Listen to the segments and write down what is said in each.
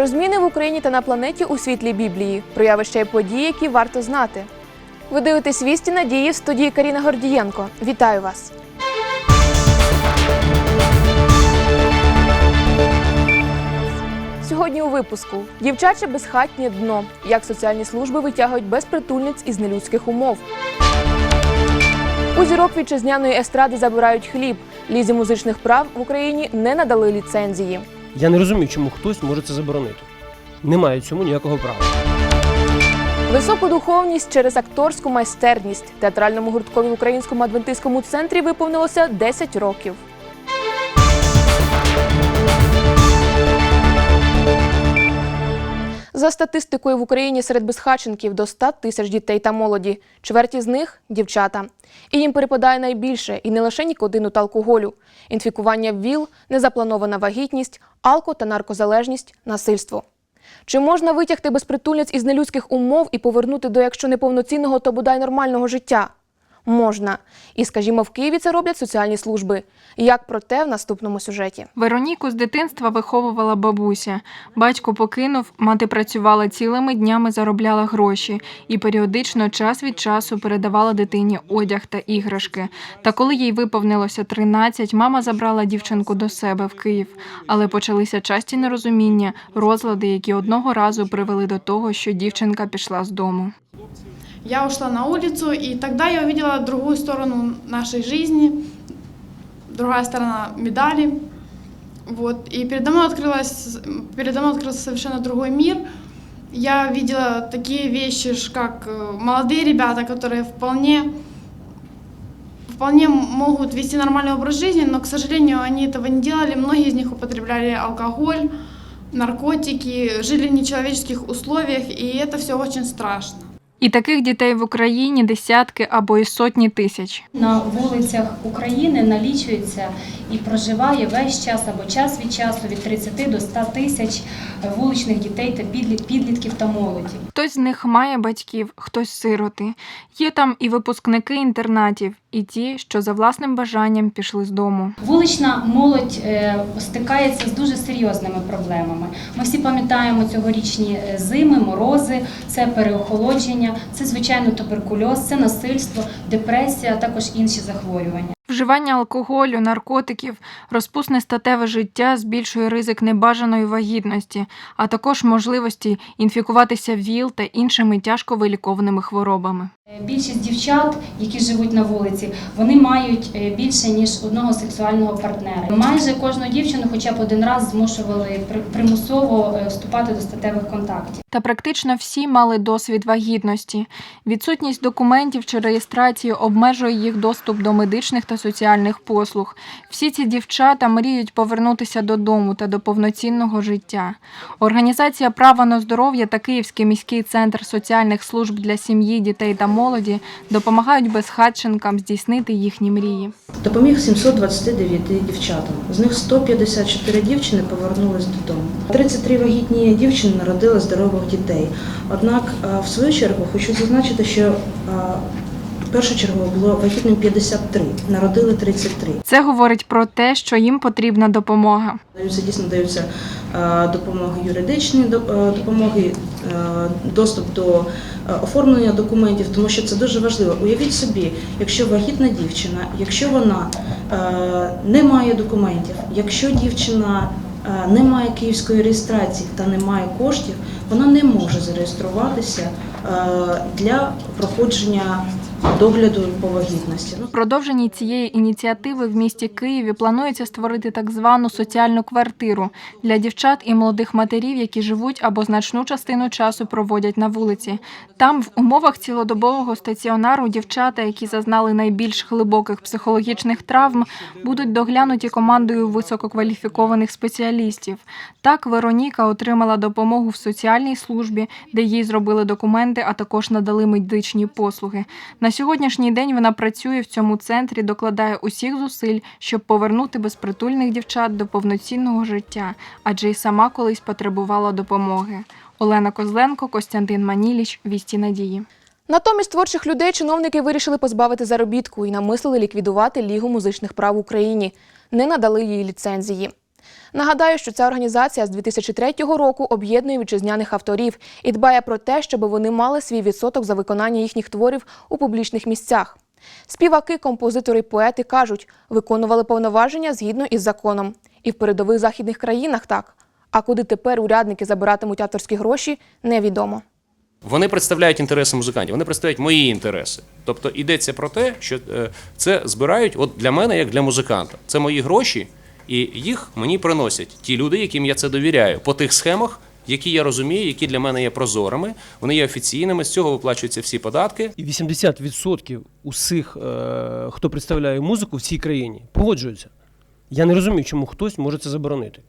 Про зміни в Україні та на планеті у світлі Біблії, про явища і події, які варто знати. Ви дивитесь вісті надії в студії Каріна Гордієнко. Вітаю вас! Сьогодні у випуску дівчаче безхатнє дно. Як соціальні служби витягують безпритульниць із нелюдських умов. У зірок вітчизняної естради забирають хліб. Лізі музичних прав в Україні не надали ліцензії. Я не розумію, чому хтось може це заборонити. Немає цьому ніякого права. Високу духовність через акторську майстерність театральному гурткові в українському адвентистському центрі виповнилося 10 років. За статистикою в Україні серед безхатченків до 100 тисяч дітей та молоді. Чверті з них дівчата. І їм перепадає найбільше і не лише нікодину та алкоголю. Інфікування ВІЛ, незапланована вагітність, алко та наркозалежність, насильство. Чи можна витягти безпритульниць із нелюдських умов і повернути до якщо не повноцінного, то бодай нормального життя? Можна. І, скажімо, в Києві це роблять соціальні служби. Як про те в наступному сюжеті. Вероніку з дитинства виховувала бабуся. Батько покинув, мати працювала цілими днями, заробляла гроші і періодично час від часу передавала дитині одяг та іграшки. Та коли їй виповнилося 13, мама забрала дівчинку до себе в Київ. Але почалися часті нерозуміння, розлади, які одного разу привели до того, що дівчинка пішла з дому. Я ушла на улицу, и тогда я увидела другую сторону нашей жизни, другая сторона медали. Вот. И передо мной, открылась, передо мной открылся совершенно другой мир. Я видела такие вещи, как э, молодые ребята, которые вполне, вполне могут вести нормальный образ жизни, но, к сожалению, они этого не делали. Многие из них употребляли алкоголь, наркотики, жили в нечеловеческих условиях, и это все очень страшно. І таких дітей в Україні десятки або й сотні тисяч. На вулицях України налічується і проживає весь час або час від часу від 30 до 100 тисяч вуличних дітей та підлітків та молоді. Хтось з них має батьків, хтось сироти. Є там і випускники інтернатів, і ті, що за власним бажанням пішли з дому. Вулична молодь е, стикається з дуже серйозними проблемами. Ми всі пам'ятаємо цьогорічні е, зими, морози, це переохолодження, це звичайно туберкульоз, це насильство, депресія, а також інші захворювання. Вживання алкоголю, наркотиків, розпусне статеве життя збільшує ризик небажаної вагітності, а також можливості інфікуватися ВІЛ та іншими тяжко вилікованими хворобами. Е, Більшість дівчат, які живуть на вулиці, вони мають е, більше ніж одного сексуального партнера. Майже кожну дівчину, хоча б один раз, змушували примусово е, вступати до статевих контактів. Та практично всі мали досвід вагітності. Відсутність документів чи реєстрації обмежує їх доступ до медичних та соціальних послуг. Всі ці дівчата мріють повернутися додому та до повноцінного життя. Організація Право на здоров'я та Київський міський центр соціальних служб для сім'ї, дітей та молоді допомагають безхатченкам здійснити їхні мрії. Допоміг 729 дівчатам. З них 154 дівчини повернулись додому. 33 вагітні дівчини народили здорових дітей. Однак, в свою чергу, хочу зазначити, що першочергово було вагітним 53, народили 33. Це говорить про те, що їм потрібна допомога. Даються дійсно даються допомоги юридичні до- е, допомоги, е, доступ до е, оформлення документів, тому що це дуже важливо. Уявіть собі, якщо вагітна дівчина, якщо вона е, не має документів, якщо дівчина е, не має київської реєстрації та не має коштів, вона не може зареєструватися е, для проходження догляду по вагітності. Ну, продовженні цієї ініціативи в місті Києві планується створити так звану соціальну квартиру для дівчат і молодих матерів, які живуть або значну частину часу проводять на вулиці. Там, в умовах цілодобового стаціонару, дівчата, які зазнали найбільш глибоких психологічних травм, будуть доглянуті командою висококваліфікованих спеціалістів. Так, Вероніка отримала допомогу в соціальній службі, де їй зробили документи, а також надали медичні послуги. На сьогоднішній день вона працює в цьому центрі, докладає усіх зусиль, щоб повернути безпритульних дівчат до повноцінного життя, адже й сама колись потребувала допомоги. Олена Козленко, Костянтин Маніліч, Вісті Надії. Натомість творчих людей чиновники вирішили позбавити заробітку і намислили ліквідувати Лігу музичних прав в Україні. Не надали їй ліцензії. Нагадаю, що ця організація з 2003 року об'єднує вітчизняних авторів і дбає про те, щоб вони мали свій відсоток за виконання їхніх творів у публічних місцях. Співаки, композитори поети кажуть, виконували повноваження згідно із законом. І в передових західних країнах так. А куди тепер урядники забиратимуть авторські гроші, невідомо. Вони представляють інтереси музикантів, вони представляють мої інтереси. Тобто йдеться про те, що е, це збирають от для мене, як для музиканта. Це мої гроші, і їх мені приносять ті люди, яким я це довіряю, по тих схемах, які я розумію, які для мене є прозорими, вони є офіційними, з цього виплачуються всі податки. І 80% усіх, е, хто представляє музику в цій країні, погоджуються. Я не розумію, чому хтось може це заборонити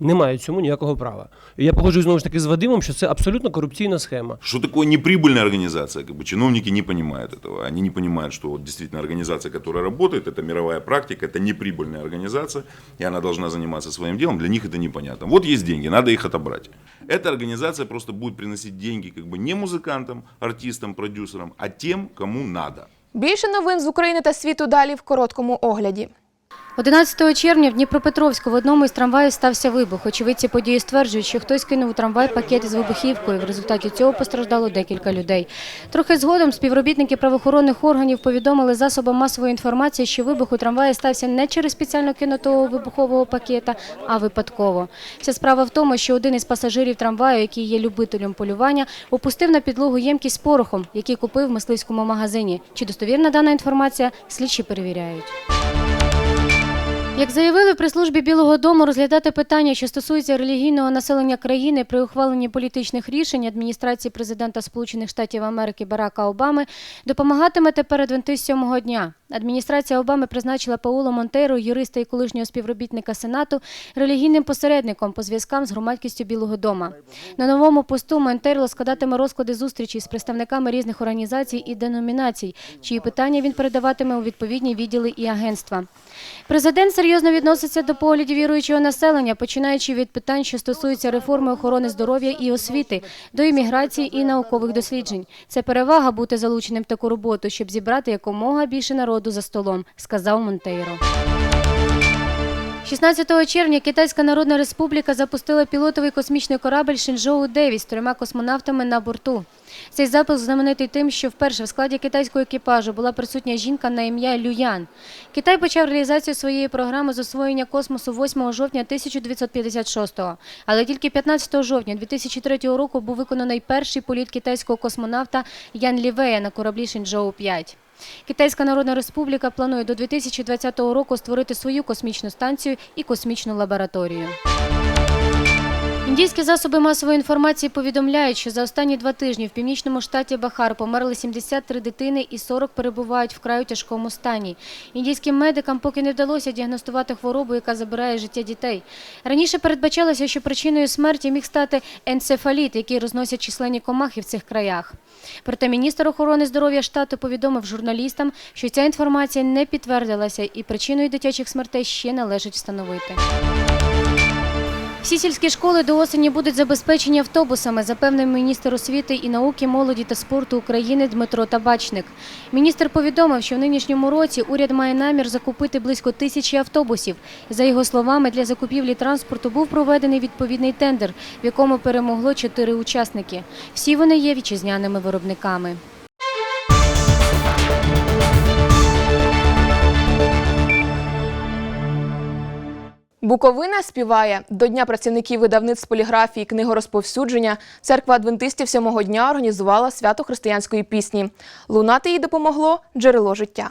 Немає цьому ніякого права. І я погоджуюсь знову ж таки з Вадимом, що це абсолютно корупційна схема. Что такое неприбыльная организация? Как бы чиновники не понимают этого. Они не понимают, что вот действительно организация, которая работает, это мировая практика, это неприбыльная организация, и она должна заниматься своим делом. Для них это непонятно. Вот есть деньги, надо их отобрать. Эта организация просто будет приносить деньги как бы не музыкантам, артистам, продюсерам, а тем, кому надо. Більше новин з України та світу далі в короткому огляді. 11 червня в Дніпропетровську в одному із трамваїв стався вибух. Очевидці події стверджують, що хтось кинув у трамвай пакет із вибухівкою. В результаті цього постраждало декілька людей. Трохи згодом співробітники правоохоронних органів повідомили засобам масової інформації, що вибух у трамваї стався не через спеціально кинутого вибухового пакета, а випадково. Вся справа в тому, що один із пасажирів трамваю, який є любителем полювання, опустив на підлогу ємкість з порохом, який купив в мисливському магазині. Чи достовірна дана інформація, слідчі перевіряють. Як заявили в прес-службі Білого Дому, розглядати питання, що стосуються релігійного населення країни при ухваленні політичних рішень адміністрації президента Сполучених Штатів Америки Барака Обами, допомагатиме тепер адвентист дня. Адміністрація Обами призначила Пауло Монтейро, юриста і колишнього співробітника Сенату, релігійним посередником по зв'язкам з громадськістю Білого Дома. На новому посту Монтейро складатиме розклади зустрічей з представниками різних організацій і деномінацій, чиї питання він передаватиме у відповідні відділи і агентства. Президент серйозно відноситься до поглядів віруючого населення, починаючи від питань, що стосуються реформи охорони здоров'я і освіти, до імміграції і наукових досліджень. Це перевага бути залученим в таку роботу, щоб зібрати якомога більше народу за столом, сказав Монтейро. 16 червня Китайська Народна Республіка запустила пілотовий космічний корабль Шінжоу-9 з трьома космонавтами на борту. Цей запуск знаменитий тим, що вперше в складі китайського екіпажу була присутня жінка на ім'я Люян. Китай почав реалізацію своєї програми з освоєння космосу 8 жовтня 1956-го. Але тільки 15 жовтня 2003 року був виконаний перший політ китайського космонавта Ян Лівея на кораблі Шінжоу-5. Китайська Народна Республіка планує до 2020 року створити свою космічну станцію і космічну лабораторію. Індійські засоби масової інформації повідомляють, що за останні два тижні в північному штаті Бахар померли 73 дитини і 40 перебувають вкрай тяжкому стані. Індійським медикам поки не вдалося діагностувати хворобу, яка забирає життя дітей. Раніше передбачалося, що причиною смерті міг стати енцефаліт, який розносять численні комахи в цих краях. Проте міністр охорони здоров'я штату повідомив журналістам, що ця інформація не підтвердилася і причиною дитячих смертей ще належить встановити. Всі сільські школи до осені будуть забезпечені автобусами, запевнив міністр освіти і науки, молоді та спорту України Дмитро Табачник. Міністр повідомив, що в нинішньому році уряд має намір закупити близько тисячі автобусів. За його словами, для закупівлі транспорту був проведений відповідний тендер, в якому перемогло чотири учасники. Всі вони є вітчизняними виробниками. Буковина співає до Дня працівників видавництв поліграфії книгорозповсюдження. Церква адвентистів сьомого дня організувала свято християнської пісні. Лунати їй допомогло джерело життя.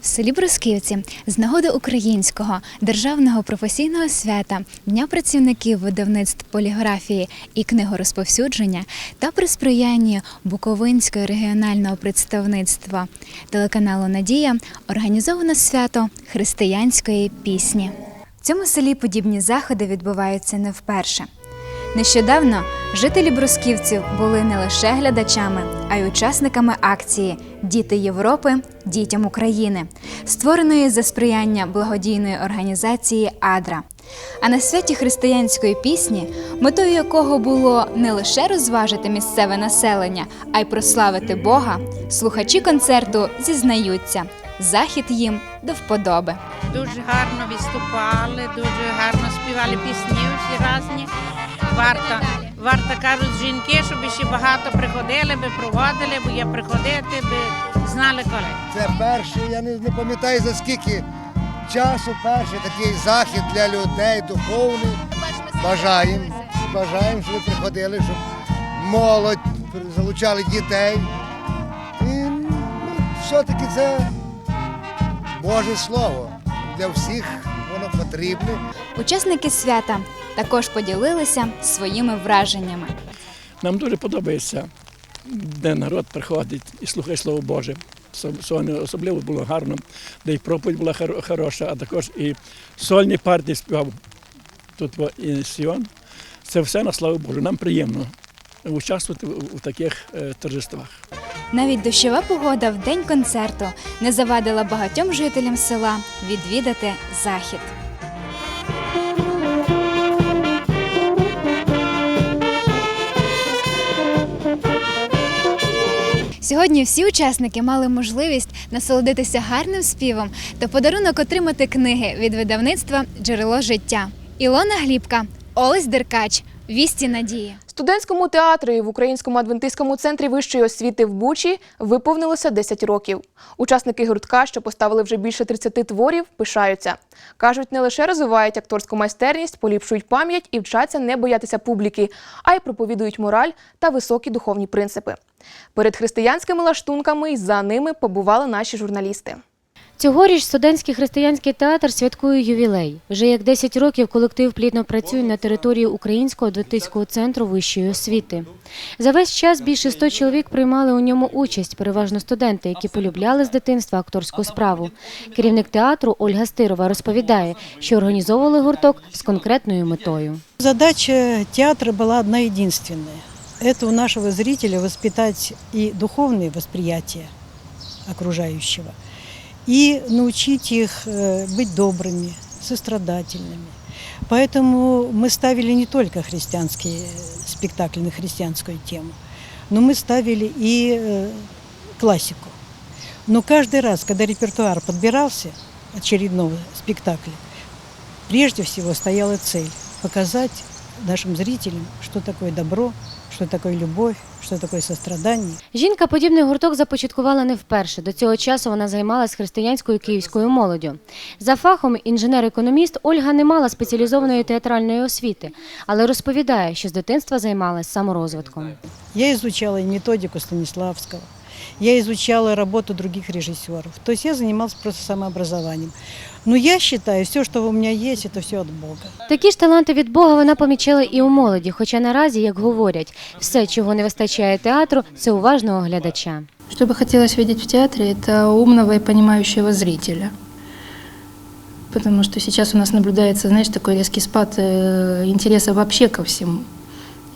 В селі Брусківці з нагоди українського державного професійного свята Дня працівників видавництв поліграфії і книгорозповсюдження та при сприянні Буковинського регіонального представництва телеканалу Надія організовано свято християнської пісні. В цьому селі подібні заходи відбуваються не вперше. Нещодавно жителі Брусківців були не лише глядачами, а й учасниками акції Діти Європи дітям України, створеної за сприяння благодійної організації Адра. А на святі християнської пісні, метою якого було не лише розважити місцеве населення, а й прославити Бога, слухачі концерту зізнаються, захід їм до вподоби. Дуже гарно виступали, дуже гарно співали пісні всі різні. Варто, варто кажуть жінки, щоб ще багато приходили, би проводили, бо є приходити, би знали коли. Це перший, я не, не пам'ятаю за скільки часу перший такий захід для людей духовний. Бажаємо, бажаємо, щоб ви приходили, щоб молодь залучали дітей. І ну, все-таки це Боже Слово. Для всіх воно потрібне. Учасники свята також поділилися своїми враженнями. Нам дуже подобається, де народ приходить і слухає Слово Боже. Сьогодні особливо було гарно, де і проповідь була хоро- хороша, а також і сольні партії співав тут і Сіон. Це все на славу Божу. Нам приємно участвувати у у таких е, торжествах. Навіть дощова погода в день концерту не завадила багатьом жителям села відвідати захід. Сьогодні всі учасники мали можливість насолодитися гарним співом та подарунок отримати книги від видавництва Джерело життя. Ілона Глібка, Олесь Деркач, Вісті Надії. Студентському театру в Українському адвентистському центрі вищої освіти в Бучі виповнилося 10 років. Учасники гуртка, що поставили вже більше 30 творів, пишаються. Кажуть, не лише розвивають акторську майстерність, поліпшують пам'ять і вчаться не боятися публіки, а й проповідують мораль та високі духовні принципи. Перед християнськими лаштунками і за ними побували наші журналісти. Цьогоріч студентський християнський театр святкує ювілей. Вже як 10 років колектив плідно працює на території Українського адвентистського центру вищої освіти. За весь час більше 100 чоловік приймали у ньому участь, переважно студенти, які полюбляли з дитинства акторську справу. Керівник театру Ольга Стирова розповідає, що організовували гурток з конкретною метою. Задача театра была одна единственная. Это у нашего зрителя воспитать и духовное восприятие окружающего, и научить их э, быть добрыми, сострадательными. Поэтому мы ставили не только христианские спектакли на христианскую тему, но мы ставили и э, классику. Но каждый раз, когда репертуар подбирался очередного спектакля, прежде всего стояла цель показать нашим зрителям, что такое добро, что такое любовь, что такое сострадание. Жінка подібний гурток започаткувала не вперше. До цього часу вона займалась християнською київською молоддю. За фахом інженер-економіст Ольга не мала спеціалізованої театральної освіти, але розповідає, що з дитинства займалась саморозвитком. Я изучала и методику Станиславского, я изучала работу других режиссеров. То есть я занималась просто самообразованием. Но я считаю, все, что у меня есть, это все от Бога. Такі ж таланти від Бога вона помічала і у молоді, хоча наразі, як говорять, все, чого не вистачає театру, це уважного глядача. Что бы хотелось видеть в театре, это умного и понимающего зрителя. Потому что сейчас у нас наблюдается, знаешь, такой резкий спад э, интереса вообще ко всему.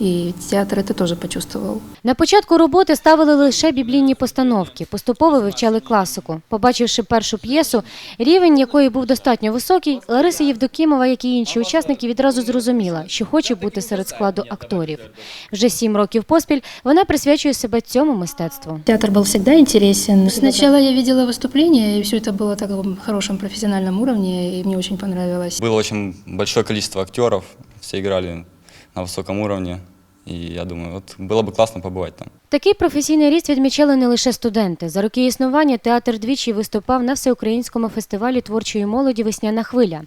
И театр это тоже почувствовал. На початку роботи ставили лише біблійні постановки, поступово вивчали класику. Побачивши першу п'єсу, рівень якої був достатньо високий, Лариса Євдокімова, як і інші учасники, відразу зрозуміла, що хоче бути серед складу акторів. Вже сім років поспіль вона присвячує себе цьому мистецтву. Театр был всегда интересен. Сначала я видела выступления, и все это было на таком хорошем профессиональном уровне, и мне очень понравилось. Было очень большое количество актеров, все играли на высоком уровне. И я думаю, вот было бы классно побывать там. Такий професійний ріст відмічали не лише студенти. За роки існування театр двічі виступав на всеукраїнському фестивалі творчої молоді Весняна хвиля,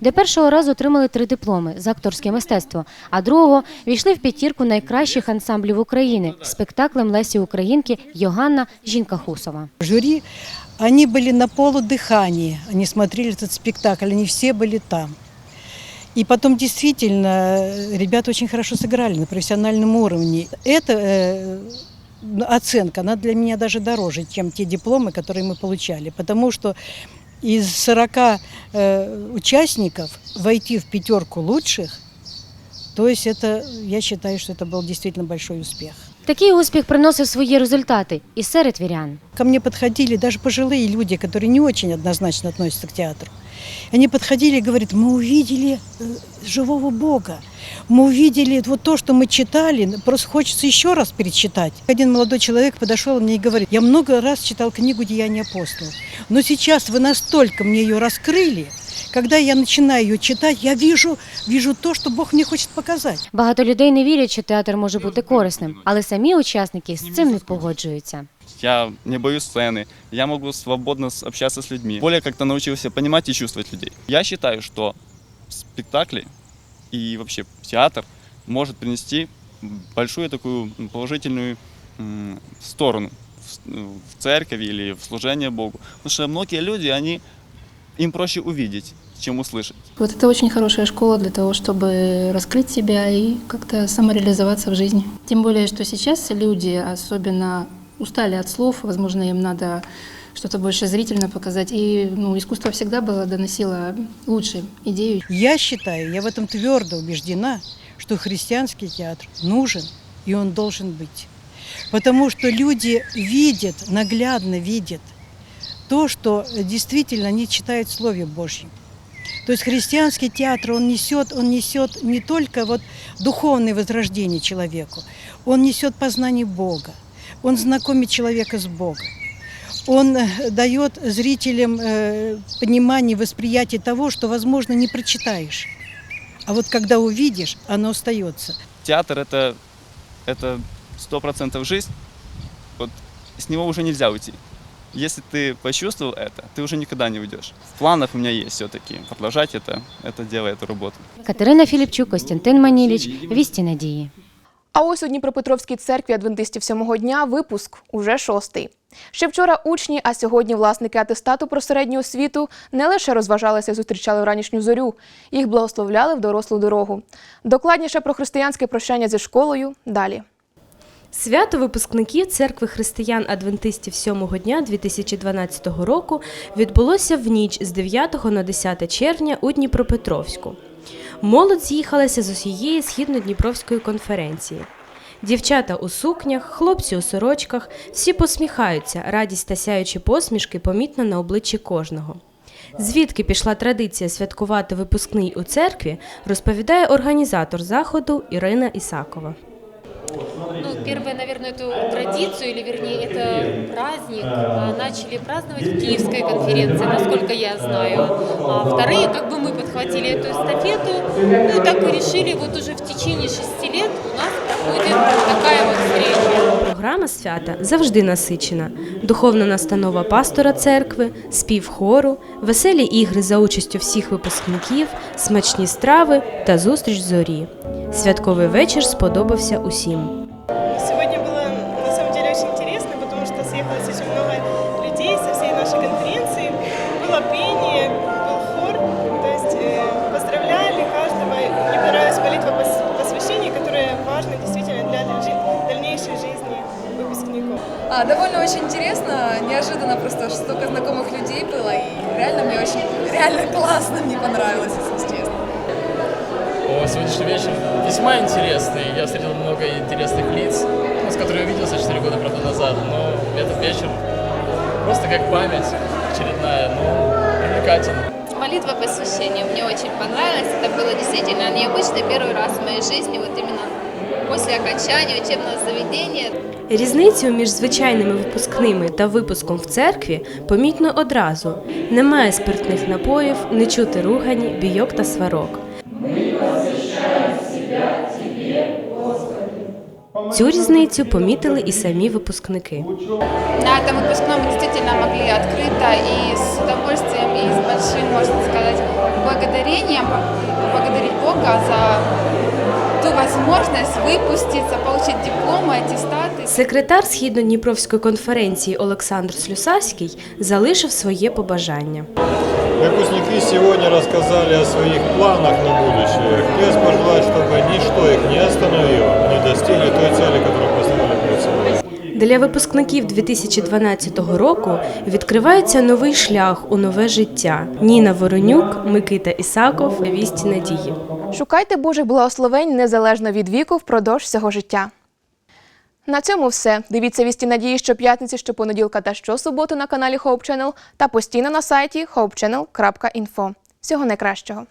де першого разу отримали три дипломи за акторське мистецтво, а другого війшли в п'ятірку найкращих ансамблів України з спектаклем Лесі Українки Йоганна Жінка Хусова. Жюри, они были на полудыхании, они смотрели этот спектакль, они все были там. И потом действительно э, ребята очень хорошо сыграли на профессиональном уровне. Эта э, оценка, она для меня даже дороже, чем те дипломы, которые мы получали. Потому что из 40 э, участников войти в пятерку лучших, то есть это, я считаю, что это был действительно большой успех. Такий успіх приносив свої результати і серед вірян. Ко мне подходили даже пожилые люди, которые не очень однозначно относятся к театру. Они подходили и говорят, мы увидели э, живого Бога, Мы увидели вот то, что мы читали, просто хочется еще раз перечитать. Один молодой человек подошел мне и говорит, я много раз читал книгу «Деяния апостолов», но сейчас вы настолько мне ее раскрыли, когда я начинаю ее читать, я вижу, вижу то, что Бог мне хочет показать. Багато людей не вірять, що театр може бути корисним, але самі учасники з цим не погоджуються. Я не боюсь сцены, я могу свободно общаться с людьми. Более как-то научился понимать и чувствовать людей. Я считаю, что спектакли и вообще театр может принести большую такую положительную сторону ну, в церковь или в служение Богу. Потому что многие люди, они, им проще увидеть, чем услышать. Вот это очень хорошая школа для того, чтобы раскрыть себя и как-то самореализоваться в жизни. Тем более, что сейчас люди особенно устали от слов, возможно, им надо что-то больше зрительно показать. И ну, искусство всегда было, доносило лучше идею. Я считаю, я в этом твердо убеждена, что христианский театр нужен, и он должен быть. Потому что люди видят, наглядно видят то, что действительно они читают в Слове Божьем. То есть христианский театр, он несет, он несет не только вот духовное возрождение человеку, он несет познание Бога, он знакомит человека с Богом. Он э, дает зрителям э, понимание, восприятие того, что, возможно, не прочитаешь. А вот когда увидишь, оно остается. Театр это это сто процентов жизнь. Вот с него уже нельзя уйти. Если ты почувствовал это, ты уже никогда не уйдешь. В планах у меня есть все-таки продолжать это, это дело, эту работу. Катерина Філіпчук, Костянтин Маніліч, Вісті Надії. А ось у Дніпропетровській церкві адвентистів сьомого дня випуск уже шостий. Ще вчора учні, а сьогодні власники атестату про середню освіту не лише розважалися, і зустрічали ранішню зорю, їх благословляли в дорослу дорогу. Докладніше про християнське прощання зі школою далі. Свято випускників церкви християн-адвентистів сьомого дня 2012 року відбулося в ніч з 9 на 10 червня у Дніпропетровську. Молодь з'їхалася з усієї східно-дніпровської конференції. Дівчата у сукнях, хлопці у сорочках, всі посміхаються, радість та сяючі посмішки помітно на обличчі кожного. Звідки пішла традиція святкувати випускний у церкві, розповідає організатор заходу Ірина Ісакова. Ну, первое, наверное, эту традицию, или вернее, это праздник а, начали праздновать в Киевской конференции, насколько я знаю. А вторые, как бы мы подхватили эту эстафету, ну и так и решили, вот уже в течение шести лет у нас проходит такая вот встреча. Програма свята завжди насичена. Духовна настанова пастора церкви, спів хору, веселі ігри за участю всіх випускників, смачні страви та зустріч зорі. Святковий вечір сподобався усім. Понравилось, если честно. О, сегодняшний вечер весьма интересный. Я встретил много интересных лиц, ну, с которыми увиделся 4 года, правда, назад. Но этот вечер просто как память очередная, но привлекательный. Молитва посвящения мне очень понравилась. Это было действительно необычно. Первый раз в моей жизни, вот именно после окончания учебного заведения. Різницю між звичайними випускними та випуском в церкві помітно одразу. Немає спиртних напоїв, не чути ругані, бійок та сварок. Цю різницю помітили і самі випускники. На этом выпускном мы действительно могли открыто и с удовольствием, и с большим, можно сказать, благодарением поблагодарить Бога за ту возможность выпуститься, получить дипломы, аттестаты. Секретар Східно-Дніпровської конференції Олександр Слюсарський залишив своє побажання. Выпускники сегодня рассказали о своих планах на будущее. Хотелось пожелать, чтобы ничто их не остановило, не достигли той цели, которую поставили перед собой. Для випускників 2012 року відкривається новий шлях у нове життя. Ніна Воронюк, Микита Ісаков, Вісті Надії. Шукайте Божих благословень незалежно від віку впродовж всього життя. На цьому все. Дивіться вісті надії щоп'ятниці, щопонеділка та щосуботи на каналі Hope Channel та постійно на сайті hopechannel.info. Всього найкращого.